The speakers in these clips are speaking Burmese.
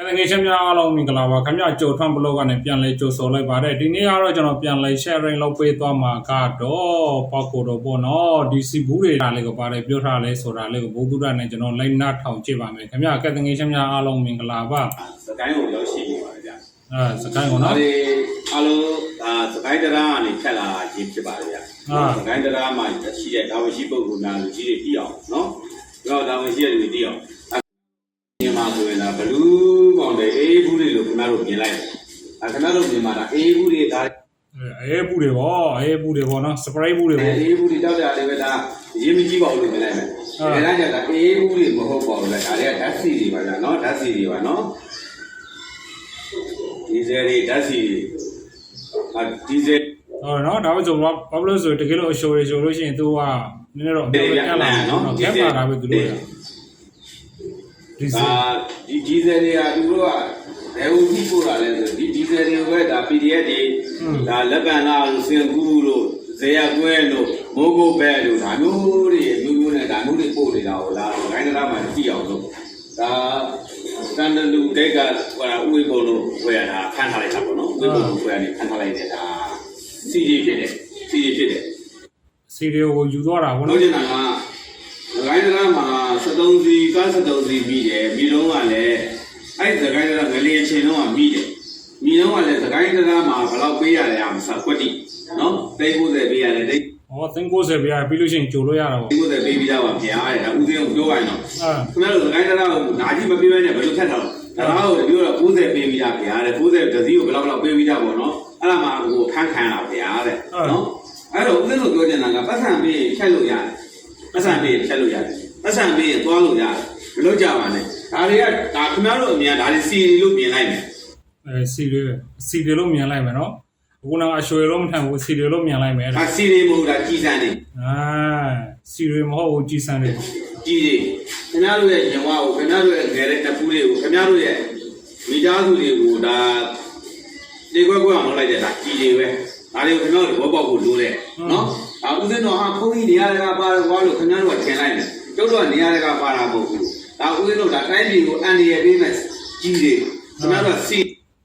ကဲငယ်ချင်းများအားလုံးမင်္ဂလာပါခင်ဗျာကြိုထွန်းဘလော့ကနေပြန်လဲကြိုဆိုလိုက်ပါတယ်ဒီနေ့ကတော့ကျွန်တော်ပြန်လဲ sharing လုပ်ပေးသွားမှာကတော့ပေါက်ကိုတော့ပေါ့နော်ဒီစီဘူးတွေဒါလေးကိုပါတယ်ပြောထားလဲဆိုတာလေးကိုဘုသူဒ္ဓနဲ့ကျွန်တော်လိုက်နာထောင်ကြည့်ပါမယ်ခင်ဗျာကဲငယ်ချင်းများအားလုံးမင်္ဂလာပါစကိုင်းကိုရောက်ရှိနေပါတယ်ဗျာအဲစကိုင်းကို။နော်ဒါတွေအားလုံးဒါစကိုင်းတရားကနေဖြတ်လာခြင်းဖြစ်ပါတယ်ဗျာအာစကိုင်းတရားမှာရှိတဲ့ဒါဝန်ရှိပုဂ္ဂိုလ်များလူကြီးတွေတည်အောင်နော်။ကျွန်တော်ဒါဝန်ရှိတဲ့လူတွေတည်အောင် ခင်ဗျားတို့မြင်လိုက်တယ်။အဲခင်ဗျားတို့မြင်မှာဒါအေးဘူးတွေဒါအဲအေးဘူးတွေပေါ့အေးဘူးတွေပေါ့နော်စပရိတ်ဘူးတွေပေါ့အေးဘူးတွေတောက်ကြတယ်ပဲဒါရေးမကြည့်ပါဘူးလို့မြင်လိုက်မယ်။အာဒါကကြတာအေးဘူးတွေမဟုတ်ပါဘူးလေဒါတွေကဓာတ်စီတွေပါဗျာနော်ဓာတ်စီတွေပါနော်ဒီဇယ်တွေဓာတ်စီတွေအာဒီဇယ်ဟောနော်ဒါပဲဆိုတော့ဘာလို့လဲဆိုတကယ်လို့အရှိုးရရှိုးလို့ရှိရင် तू ကနည်းနည်းတော့အပြောင်းပြန်လာနော်ကဲပါတာပဲသူတို့ရဒီစီဒါဒီဒီဇယ်တွေကသူတို့က ဘယ်လိုပြီးပို့တာလဲဆိုဒီဒီဇယ်တွေပဲဒါ PDF တွေဒါလက်ပံလာလို့စင်ကူးလို့ဇေယကွဲလို့မိုးကိုပဲလို့ဒါမျိုးတွေအမျိုးမျိုးနဲ့ဒါမျိုးတွေပို့နေတာကိုလာတော့ခိုင်းတရားမှကြည့်အောင်လို့ဒါတန်တလူဒိတ်ကဟိုဥဝိဘုံလို့ဝယ်ရတာခန်းထားလိုက်တာပေါ့နော်ဥဝိဘုံလို့ဝယ်ရတယ်ခန်းထားလိုက်တယ်ဒါစီကြီးဖြစ်တယ်စီကြီးဖြစ်တယ်စီရီကိုယူသွားတာဗောလို့နော်ကျင်တာကဂိုင်းတရားမှာ73စီကား73စီပြီးတယ်ပြီးတော့ကလည်း အဲ့ဒီဂိုင်းတရားငလျင်ချင်းတော့ပြီးတယ်ပြီးတော့ကလည်းဂိုင်းတရားမှာဘယ်လောက်ပေးရတယ်အမစကွက်တိနော်တိတ်90ပေးရတယ်တိတ်ဟောသင်90ပြရပြီးလို့ရှိရင်ကြိုလို့ရတာဗော90ပေးပြီးတော့ပါဗျာတဲ့ဒါဦးသိအောင်ပြောရရင်တော့အာခင်ဗျားတို့ဂိုင်းတရားကိုနာကြီးမပေးဘဲနဲ့ဘယ်လိုဖြတ်ထားတော့ဒါတော့ပြောတော့90ပေးပြီးတာဗျာတဲ့90ဒဇီကိုဘယ်လောက်ဘယ်လောက်ပေးပြီးတာပေါ့နော်အဲ့ဒါမှဟိုဖန်းခံတာဗျာတဲ့နော်အဲ့တော့ဦးသိလို့ပြောချင်တာကပတ်စံပေးဖြတ်လို့ရတယ်ပတ်စံပေးဖြတ်လို့ရတယ်ပတ်စံပေးရင်သွားလို့ရတယ်မလုပ်ကြပါနဲ့ဒါတွေကဒါ ခင်ဗျားတို့အမြင်ဒါတွေစီရီလို့မြင်လိုက်မယ်အဲစီရီစီရီလို့မြင်လိုက်မယ်နော်အခုနောက်အရွှေလို့မထန်ဘူးစီရီလို့မြင်လိုက်မယ်ဒါစီရီမဟုတ်ဒါကြီးစံနေအာစီရီမဟုတ်ဘူးကြီးစံတယ်ကြီးတွေခင်ဗျားတို့ရဲ့ရင်ဝါကိုခင်ဗျားတို့ရဲ့ငယ်တဲ့တပူးတွေကိုခင်ဗျားတို့ရဲ့မိသားစုတွေကိုဒါဒီကွက်ကွက်အောင်လုပ်လိုက်တဲ့ဒါကြီးတွေပဲဒါတွေကိုခင်ဗျားတို့ဘောပေါက်ဖို့လိုတယ်နော်ဒါဦးစင်းတော်ဟာဖုန်းကြီးနေရာတွေကပါတယ်ကွာလို့ခင်ဗျားတို့ကထင်လိုက်တယ်ကျုပ်တို့ကနေရာတွေကပါတာမဟုတ်ဘူး ဒါဦးစင်းတို့ဒါတိုင်းပြည်ကိုအန်ဒီရဲ့ပေးမဲ့ကြီးတွေခင်ဗျားတို့ကစီ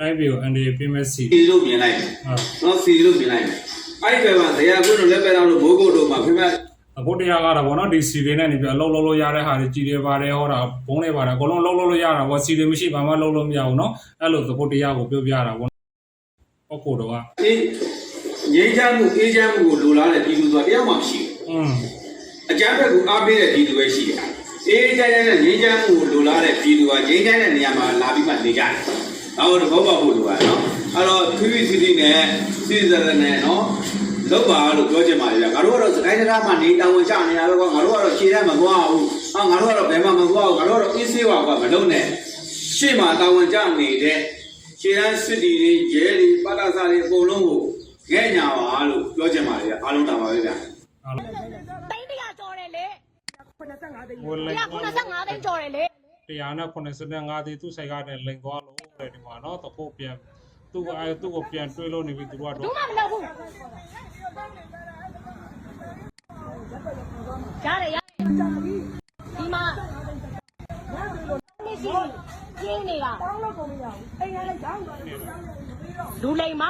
တိုင်းပြည်ကိုအန်ဒီပေးမဲ့စီစီလို့မြင်လိုက်တယ်အာနော်စီလို့မြင်လိုက်တယ်အဲ့ဒီဘက်မှာဇေယျကွန်းတို့လက်ပက်တော်တို့မိုးကုတ်တို့မှာဖေဖေအခုတရားကတော့ဗောနော်ဒီစီရီနဲ့နေပြီးအလုံးလုံးလို့ရတဲ့ဟာတွေကြီးတယ်ပါတယ်ဟောတာဘုံးတွေပါတယ်အကုန်လုံးလုံးလုံးလို့ရတာဗောစီရီမရှိဘာမှလုံးလို့မရဘူးနော်အဲ့လိုသဘောတရားကိုပြောပြတာဗောပေါ့ကိုတော့ကအေးငြိမ်းချမ်းမှုအေးချမ်းမှုကိုလိုလားတဲ့ပြည်သူဆိုတာတရားမှမရှိอืมဘူးအကြမ်းဖက်ကိုအားပေးတဲ့ပြည်သူပဲရှိတယ် အေးချမ်းချမ်းနဲ့ငြိမ်းချမ်းမှုကိုလိုလားတဲ့ပြည်သူကငြိမ်းချမ်းတဲ့နေရာမှာလာပြီးမှနေကြတယ်ဒါကိုတော့ဘောပေါက်ဖို့လိုပါနော်အဲ့တော့ခွီးခွီးစီစီနဲ့စီစရနဲ့နော်လောက်ပါလို့ပြောချင်ပါလေငါတို့ကတော့စကိုင်းတရားမှာနေတောင်ဝင်ချနေတာပဲကွာငါတို့ကတော့ခြေထဲမသွားဘူးဟာငါတို့ကတော့ဘယ်မှမသွားဘူးငါတို့ကတော့အေးဆေးပါကွာမလုံးနဲ့ရှေ့မှာတောင်ဝင်ချနေတဲ့ခြေတန်းစစ်တီတွေရဲတွေပတ္တစာတွေအကုန်လုံးကိုငဲ့ညာပါလို့ပြောချင်ပါလေအားလုံးတာပါပဲဗျာ 85သိန်း195သိန်းကျော်တယ်လေ195သိန်းသူ့ဆိုင်ကနေလိန်သွားလို့တဲ့ဒီမှာနော်တခုပြန်သူ့ကအဲသူ့ကိုပြန်တွေးလို့နေပြီသူတို့ကတော့ဘူးမလုပ်ဘူးကြားရရဒီမှာမရှိကျင်းနေတာတောင်းလို့ကုန်မရဘူးအိမ်ကလည်းတောင်းလို့လူလိမ်မ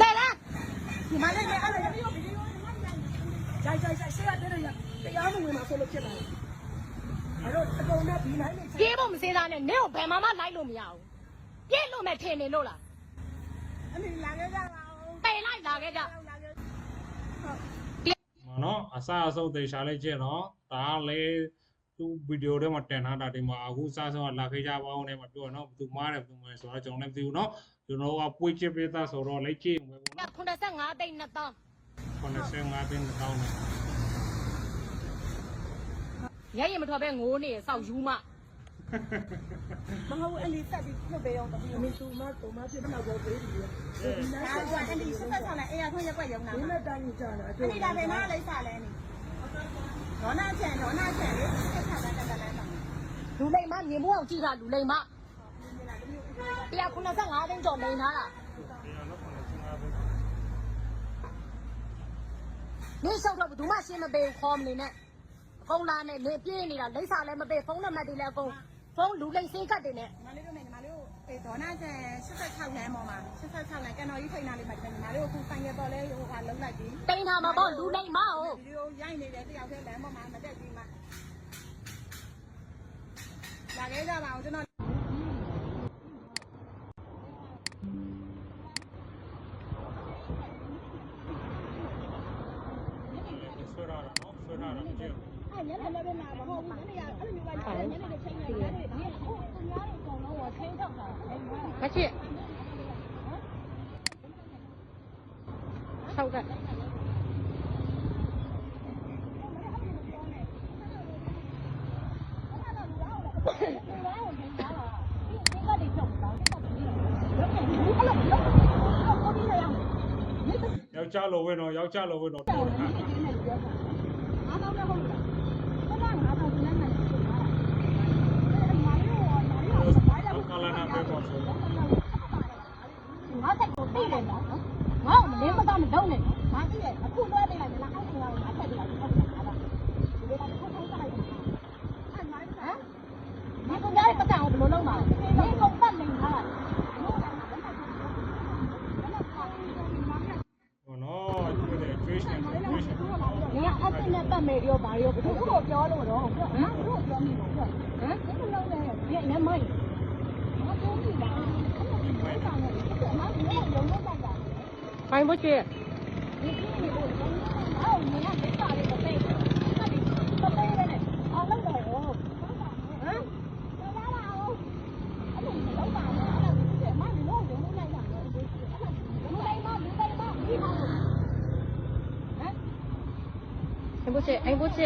လဲလားဒီမှာလည်းအဲ့လို ရပြီးတော့ဗီဒီယိုကြိုက်ကြိုက်ကြိုက်ဆက်ရတယ်ရတရားမဝင်မှာဆိုလို့ဖြစ်လာတယ်အဲ့တော့အကုန်နဲ့ဒီနိုင်နေပြေးဖို့မစင်းစားနဲ့နင့်ကိုဘယ်မှမလိုက်လို့မရဘူးပြည့်လို့မဲ့ထင်နေလို့လားအမိလာခဲ့ကြပါဦးပယ်လိုက်လာခဲ့ကြလာခဲ့မနော်အစအဆုံးသေချာလိုက်ချက်နော်ဒါလေသူဗီဒီယိုထဲမှာတင်ထားတာဒီမှာအခုစဆုံးကလာခေးကြပါအောင်နဲ့မပြောနော်သူမားတယ်သူမဲဆိုတော့ကျွန်တော်လည်းမသိဘူးနော်ကျွန်တော်ကပွေးချစ်ပေးသားဆိုတော့လိုက်ကြည့်မယ်ပေါ့နော်85သိန်း2000 85သိန်း1000နဲ့ရရင်မထွက်ပဲငိုးနေဆောက်ယူမမဟုတ်ဘူးအဲ့ဒီတက်ပြီးခုတ်ပဲရောတပီမင်းသူမတော်မဖြစ်တော့ဘောသေးတယ်ဒီနားကအဲ့ဒီဆက်ဆက်လာအေးရခွင့်ရက်ွက်ရောင်းတာဒီမဲ့တိုင်းကြတာအဲ့ဒီလာပဲနားလိုက်စားလဲနေဒေါနာချန်ဒေါနာချန်လေးဆက်ဆက်လာတက်တက်လာလူလိမ်မမြင်ဖို့အောင်ကြည့်တာလူလိမ်မ195သိန်းကျော်မိန်ထားတာ နေလျှောက်တော့ဘယ်သူမှရှင်းမပေးဘူးခေါ်မနေနဲ့အကုန်လာနဲ့နေပြေးနေတာလိမ့်စာလည်းမပေးဖုန်းနံပါတ်တွေလည်းအကုန်ဖုန်းလူလိမ့်စင်းကတ်တွေနဲ့မလေးတို့နဲ့ညီမလေးတို့အေးဒေါနာကျန်86လမ်းပေါ်မှာ86လမ်းကန်တော်ကြီးထိန်နာလေးမှာညီမလေးတို့အခုဆိုင်ရပေါ်လဲဟိုကလုံးလိုက်ပြီးတိန်ထားမှာပေါ့လူလိမ့်မဟုတ်ဗီဒီယိုရိုက်နေတဲ့တယောက်တည်းလမ်းပေါ်မှာမတက်ပြီးမှလာခဲ့ကြပါအောင်ကျွန်တော် အဲ့ညနေလည်းပဲလာမဟုတ်ဘူးညနေရအဲ့လိုမျိုးပဲညနေတွေချိန်နေတယ်ညနေအခုသူများတွေအကုန်လုံးကိုချိန်ထောက်တာအဲ့ဒီမချစ်ဆောက်တဲ့ယောက်ျားလိုဝင်းတော့ယောက်ျားလိုဝင်းတော့တိုးတာ ငါ့ဆက်ကိုပြေးတယ်နော်ငါ့ကိုမင်းမသားမလုံးနဲ့ငါကြည့်ရအခုလွှဲပေးလိုက်မလားအဲ့ဒီကောင်ကအဆက်ပြေးလိုက်ဟုတ်တယ်အဲ့ဒါဒီကောင်ကထုံးထုံးလိုက်တယ်အဲ့မိုင်းဟမ်ဒီကောင်ကပတ်တယ်ဘယ်လိုလုပ်မှာလဲဒီကောင်ပတ်နေတာနော်ဒီကနေ့ fish and fish ညာအစ်နဲ့ပတ်မယ်ရောဘာရောဘယ်သူ့ကိုပြောလို့တော့ဟမ်သူ့ကိုပြောမိလို့ဟမ်ဘယ်လိုလုပ်လဲဒီအနမိုင်းမတော်ဘူး Anh bố chị. anh bố chị anh bố chị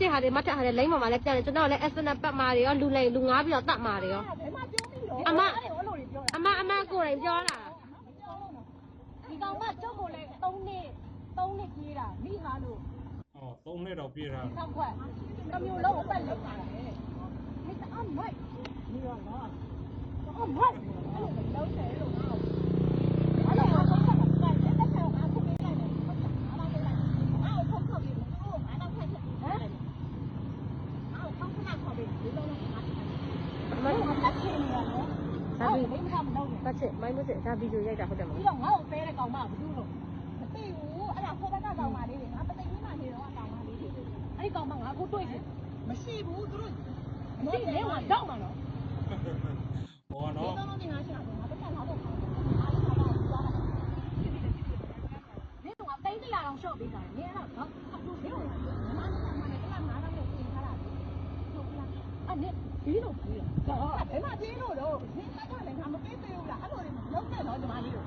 လဲအခုခုမစစ်ဟာတွေမတက်ဟာတွေလိမ့်ပေါ်မှာလည်းပြန်တယ်ကျွန်တော်လည်း S နဲ့ပတ်မာတွေရောလူလိမ်လူငါးပြီးတော့တတ်မာတွေရောဘယ်မှပြောပြီးတော့အမအဲ့လိုလိုပြောအမအမကိုယ်တိုင်ပြောတာဒီကောင်မကျုပ်ကိုလည်း3နှစ်3နှစ်ကြီးတာမိဟာလို့ဟောသုံးနှစ်တော့ပြေးတာဆောက်ခွက်တစ်မျိုးလုံးအပတ်လောက်တာလေမိတအမိုက်ဒီရောလားအမိုက်အဲ့လိုလုံးတယ်လို့ငါ့ကိုအဲ့လိုကတော့ဆက်တာတက်တက်ဆောက်ငါခုပေးလိုက်တယ်ဟုတ်တယ်ငါတော့ပေးလိုက်ငါ့ကိုဖုန်းခေါက်ပြီးဟိုငါတော့ဖက်ချက်ဟမ်ငါ့ကိုဖုန်းခဏခေါက်ပြီးဒီလိုလုံးငါမင်းကတက်ချင်နေရနော် ဒါပြီးမိမကမလုပ်နဲ့ပတ်ချက်မိုင်းမချက်ဒါဗီဒီယိုရိုက်တာဟုတ်တယ်မပြီးလားတော့ငါ့ကိုသေးတဲ့ကောင်မဘာလို့လို့မသိဘူးအဲ့ဒါခေါ်တဲ့ကောင်မလေးတွေငါပသိကြီးမှနေတော့ကောင်မလေးတွေအဲ့ဒီကောင်မငါကိုတွေ့တယ်မရှိဘူးသူတို့မရှိနေမှာတော့မှာနော်ဟောဒီနော်တော့ဒီငါရှိတာငါပတ်သက်လာတော့ခေါ်တယ်အားလုံးကတော့သွားတာမင်းကတိတ်တရာအောင်ရှော့ပေးတာလေအဲ့တော့အခုမင်းကမမကမှလည်းကလာငါတော့ပြင်ထားတာလေဟုတ်လားအဲ့ နဲ့ဒီလိုပြေးတာဒါဘယ်မှာပြင်းလို့တော့နင်းကလည်းငါမပေးသေးဘူးလားအဲ့လိုတွေလုံးနဲ့တော့ဒီမလေးတို့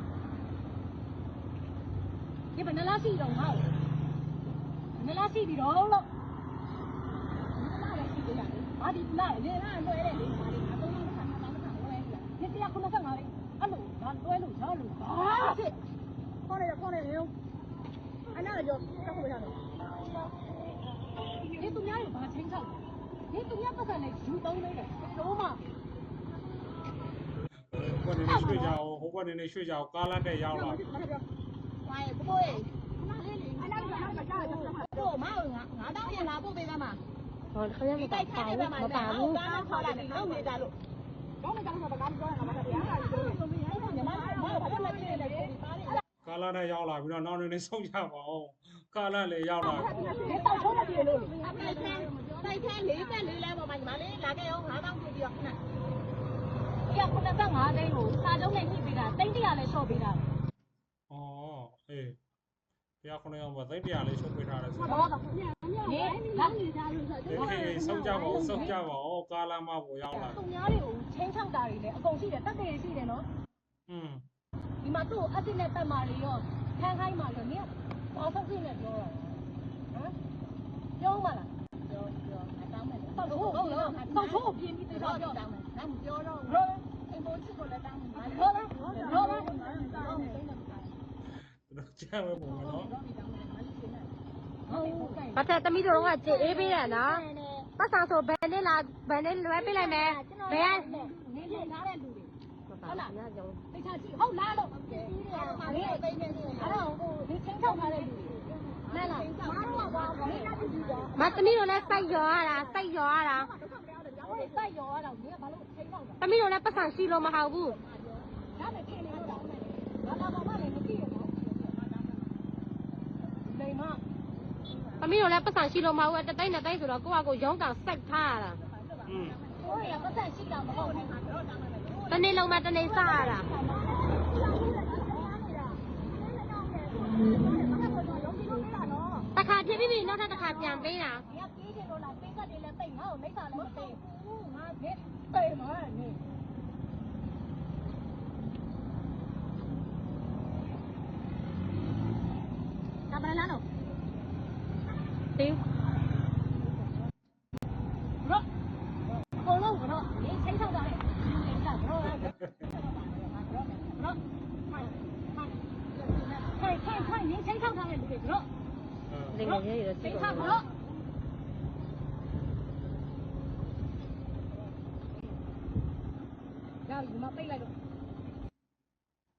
ဒီဘယ်နှလားစီတော့ငါ့ကိုနှလားစီပြီးတော့လို့လာလည်းရှိသေးတယ်ငါဒီလာလေလာလွယ်တယ်လေငါလေးငါသုံးလုံးတစ်ခါငါတောင်းတစ်ခါလွယ်ပြီလားဒီတရားခုနကငါလေးအဲ့လိုငါလွယ်လို့ရလို့ဘာဖြစ်ခေါ်နေခေါ်နေရောအဲ့နာကြောတက်ဖို့ရတော့ဒီသူများကိုဘာချင်းချောက်ဒီသူများပတ်စံနဲ့ယူသုံးနေတယ်တော့မှဟိုကနေရွှေ့ကြအောင်ဟိုကနေရွှေ့ကြအောင်ကားလမ်းတဲ့ရောက်လာဝိုင်းဘိုးအဲ့နာကတော့ကြားတယ်တော့မအောင်ငါငါတော့ပြန်လာဖို့ပေးသားမှာဟောခရမဒီပါတိုက်ခိုက်ပါတဲ့ဘူးဘက်မှာမပါဘူးကားနဲ့ခေါ်လာတယ်လုံးနေကြ လို့တော့မကြောက်တော့ဘာမှမပြောရမှာပါဗျာညီမကဘာလို့လဲလဲလေပါလေကားလမ်းတဲ့ရောက်လာပြီးတော့နောက်နေနေဆုံးကြပါအောင်ကားလမ်းလည်းရောက်လာပြီဒီတောက်ချုံးမပြေလို့အတိုက်ခဲတိုက်ခဲ44လဲပေါ် မှာညီမလေးလာခဲ့အောင်9000ပြပြီးတော့ခဏဒီက95သိန်းကိုစာချုပ်နဲ့ညှိပေးတာသိန်း100လည်းလျှော့ပေးတာဩအေးတရားခုနှစ်အောင်ပါသိတရားလေးရှုပ်ပေးထားတယ်ဆိုဟောတော့ဒီလက်နေကြလို့ဆိုဒီခေတ်ဆုံးကြပါအောင်ဆုံးကြပါအောင်ကားလမ်းမပေါ်ရောက်လာသူများတွေကိုချင်းချောက်တာတွေလည်းအကုန်ရှိတယ်တက်တယ်ရှိတယ်နော်อืมဒီမှာသူ့ကိုအစ်စ်နဲ့တက်မာတွေရောခန်းခိုင်းမှဆိုနင်ကဘာဆက်ဖြစ်နေပြောတာဟမ်ပြောမှလား ပြောပြောငါတောင်းမယ်တောက်ဖို့ဟုတ်လားတောက်ဖို့ပြင်းပြီးဒီတော့တော့ပြောတောင်းမယ်ငါမပြောတော့ရောအိမ်ပေါ်ချစ်ကိုလည်းတောင်းမယ်ရောလားရောလားသူတို့ကြမ်းပဲပုံမယ်နော်ဟုတ်ကဲ့ပတ်ချက်သမီးတို့ကကြေအေးပေးတယ်နော်ပတ်ဆောင်ဆိုဘယ်နဲ့လာဘယ်နဲ့လွဲပေးလိုက်မယ်ကျွန်တော်ဘယ်ကနေနေထားတဲ့လူတွေဟုတ်လားညကြောင်သိချာကြည့်ဟုတ်လားလို့ဒီအဲ့တော့ဟိုဒီချင်းထုတ်ထားတဲ့လူတွေ လဲလားမားတော့ပါဘာလဲလားဒီကွာမသမီးတို့လည်းစိုက်ရောရတာစိုက်ရောရတာဒုက္ခမရတော့ကျောင်းလေးစိုက်ရောရတော့ဒီကဘာလို့ချင်းထုတ်တာသမီးတို့လည်းပတ်စံရှိလို့မဟုတ်ဘူးဒါနဲ့ထင်းနေတော့ဘာလာဘာမှလည်းမသိရဘူးနေမသမီးတို့လည်းပတ်စံရှိလို့မဟုတ်ဘူးတသိန်းနဲ့သိန်းဆိုတော့ကိုယ့်ဟာကိုယ်ရုံးတောင်စိုက်ထားရတာอืมကိုယ်ရပတ်သက်ရှိတာမဟုတ်ဘူးတနေ့လုံးမှတနေ့စားရတာတစ်ခါ ဖြစ်ပြီးပြီနောက်ထပ်တစ်ခါပြန်ပေးတာ။ဒီကပြေးချင်လို့လားပိတ်ကတ်တွေလည်းပိတ်ငါ့ကိုမိစ္ဆာလည်းမသိဘူး။ငါနေပိတ်မှာနေ။ဒါမလားလို့ သိ ရောအကုန်လုံးကတော့ဒီချိန်ထောက်တာလေ။ဒီကရောရောရောခိုင်ခိုင်ခိုင်နေချိန်ထောက်တာလေလူတွေရော လင်ငယ်